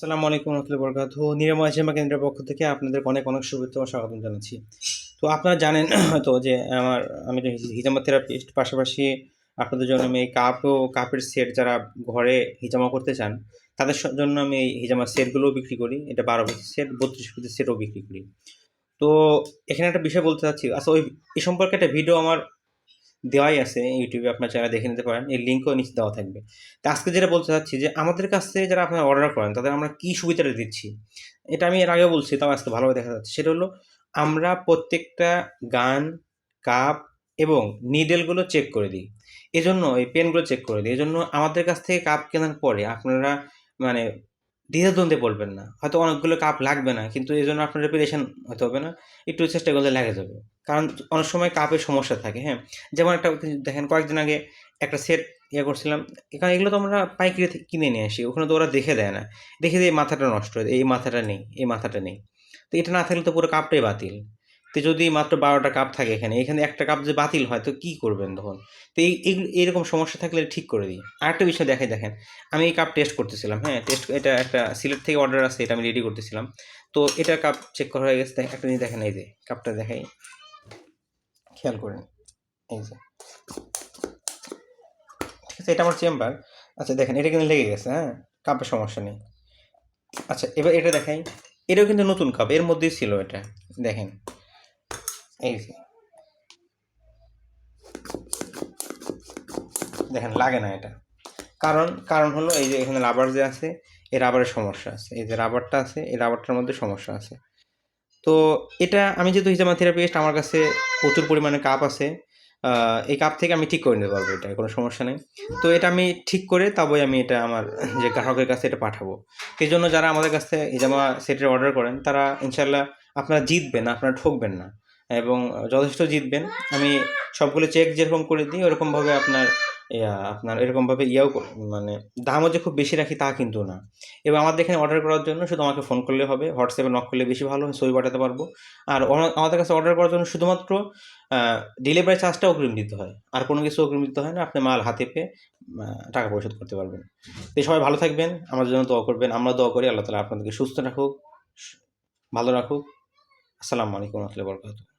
আসসালামু আলাইকুম রহমতুল্লাহ বরকাত নিরাময় সেবা কেন্দ্রের পক্ষ থেকে আপনাদের অনেক অনেক শুভেচ্ছা ও স্বাগতম জানাচ্ছি। তো আপনারা জানেন হয়তো যে আমার, আমি হিজামা থেরাপিস্ট, পাশাপাশি আপনাদের জন্য আমি এই কাপ ও কাপের সেট যারা ঘরে হিজামা করতে চান, তাদের জন্য আমি এই হিজামার সেটগুলোও বিক্রি করি। এটা বারো পিসের সেট, বত্রিশ পিসের সেটও বিক্রি করি। তো এখানে একটা বিষয় বলতে চাচ্ছি। আচ্ছা ওই এই সম্পর্কে একটা ভিডিও আমার দেওয়াই আছে ইউটিউবে, আপনার যারা দেখে নিতে পারেন। এই লিঙ্কও নিচে দেওয়া থাকবে। তো আজকে যেটা বলতে চাচ্ছি যে, আমাদের কাছ যারা আপনারা অর্ডার করেন, তাদের আমরা কী সুবিধাটা দিচ্ছি? এটা আমি এর আগেও বলছি, তাও আজকে ভালোভাবে দেখা যাচ্ছে। সেটা হলো, আমরা প্রত্যেকটা গান কাপ এবং নিডেলগুলো চেক করে দিই। এজন্য, এই পেনগুলো চেক করে দিই। এজন্য আমাদের কাছ থেকে কাপ কেনার পরে আপনারা মানে দ্বিধাদ্বন্দ্বে পড়বেন না। হয়তো অনেকগুলো কাপ লাগবে না, কিন্তু এই জন্য আপনার রেপুটেশন হতে হবে না। একটু চেষ্টা করলে লেগে যাবে। কারণ অনেক সময় কাপের সমস্যা থাকে হ্যাঁ? যেমন একটা দেখেন কয়েকদিন আগে একটা সেট ইয়ে করছিলাম, এখানে এগুলো তো আমরা পাইকারি কিনে নিয়ে আসি, ওখানে তো ওরা দেখে দেয় না। দেখে দিয়ে মাথাটা নষ্ট হয়ে এই মাথাটা নেই, এই মাথাটা নেই। তো এটা না থাকলে তো পুরো কাপটাই বাতিল। তো যদি মাত্র বারোটা কাপ থাকে এখানে এখানে একটা কাপ যে বাতিল হয়, তো কী করবেন তখন? তো এই এইরকম সমস্যা থাকলে ঠিক করে দিই। আরেকটা বিষয় দেখে দেখেন, আমি এই কাপ টেস্ট করতেছিলাম হ্যাঁ? টেস্ট এটা একটা সিলেট থেকে অর্ডার আছে এটা আমি রেডি করতেছিলাম। তো এটা কাপ চেক করা হয়ে গেছে একটা জিনিস দেখেন, এই যে কাপটা দেখাই। খেয়াল করেন। এই যে। ঠিক আছে এটা আমার চেম্বার। আচ্ছা দেখেন এটা কিন্তু লেগে গেছে হ্যাঁ? কাপের সমস্যা নেই। আচ্ছা এবার এটা দেখাই। এটাও কিন্তু নতুন কাপ এর মধ্যেই ছিল এটা। দেখেন। এই যে। দেখেন লাগে না এটা। কারণ কারণ হলো এই যে এখানে রাবার যে আছে এই রাবারের সমস্যা আছে। এই যে রাবারটা আছে এই রাবারটার মধ্যে সমস্যা আছে। তো এটা আমি যেহেতু হিজামা থেরাপিস্ট আমার কাছে প্রচুর পরিমাণে কাপ আছে। এই কাপ থেকে আমি ঠিক করে নিতে পারব এটা, কোনো সমস্যা নেই। তো এটা আমি ঠিক করে তবে আমি এটা আমার যে গ্রাহকের কাছে এটা পাঠাবো। এই জন্য যারা আমাদের কাছে হিজামা সেটের অর্ডার করেন, তারা ইনশাল্লাহ আপনারা জিতবেন, আপনারা ঠকবেন না। এবং যথেষ্ট জিতবেন। আমি সবগুলো চেক যেরকম করে দিই, ওরকমভাবে আপনার ইয়া, আপনার এরকমভাবে ইয়াও মানে দামও যে খুব বেশি রাখি তা কিন্তু না। এবং আমাদের এখানে অর্ডার করার জন্য শুধু আমাকে ফোন করলে হবে হোয়াটসঅ্যাপে নক করলে বেশি ভালো ছবি পাঠাতে পারব। আর আমাদের কাছে অর্ডার করার জন্য শুধুমাত্র ডেলিভারি চার্জটা অগ্রিম দিতে হয়। আর কোনো কিছু অগ্রিম দিতে হয় না আপনি মাল হাতে পেয়ে টাকা পরিশোধ করতে পারবেন। তো সবাই ভালো থাকবেন আমাদের জন্য দোয়া করবেন আমরা দোয়া করি আল্লাহ তালা আপনাদেরকে সুস্থ রাখুক ভালো রাখুক। আসসালামু আলাইকুম রহমতুল্লাহ বরকাত